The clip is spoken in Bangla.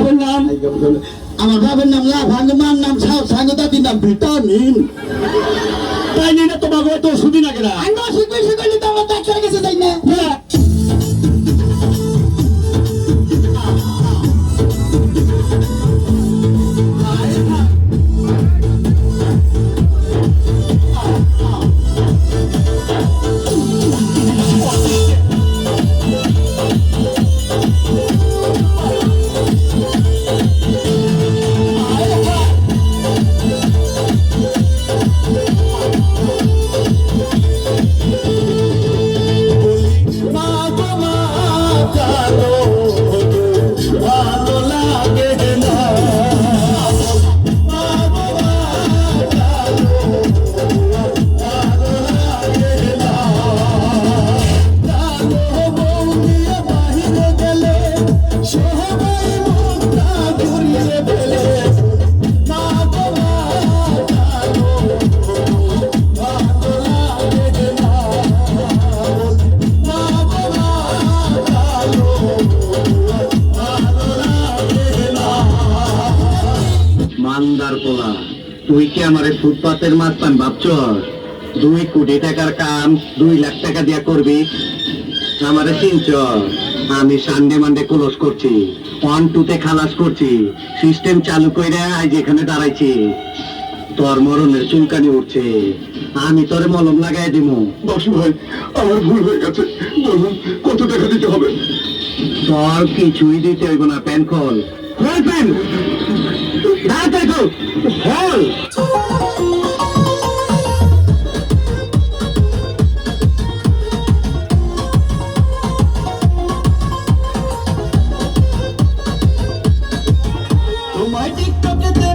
বাপের নাম? আমার বাবার নাম মার নাম সাউ সাঙ্গ দাদির নাম ভিটামিন। তাই নিয়ে তোমাকে তো শুধু না। কেনা আমি অসুখ বিসুখ তোমার ডাক্তার মান্দার পোলা তুই কি আমারে ফুটপাতের মাস্তান ভাবছ? দুই কোটি টাকার কাম দুই লাখ টাকা দিয়া করবি? আমারে চিনছ আমি সানডে মানডে ক্লোজ করছি ওয়ান টুতে খালাস করছি সিস্টেম চালু কইরা আজ এখানে দাঁড়াইছি। তোর মরণের চুলকানি উঠছে আমি তোরে মলম লাগাই দিমু। বাসু ভাই আমার ভুল হয়ে গেছে। বলুন কত টাকা দিতে হবে? তোর কিছুই দিতে হইব না প্যান খোল। খোল ದಾಟಕು ಹೋಲ್ তোমার টিকটকে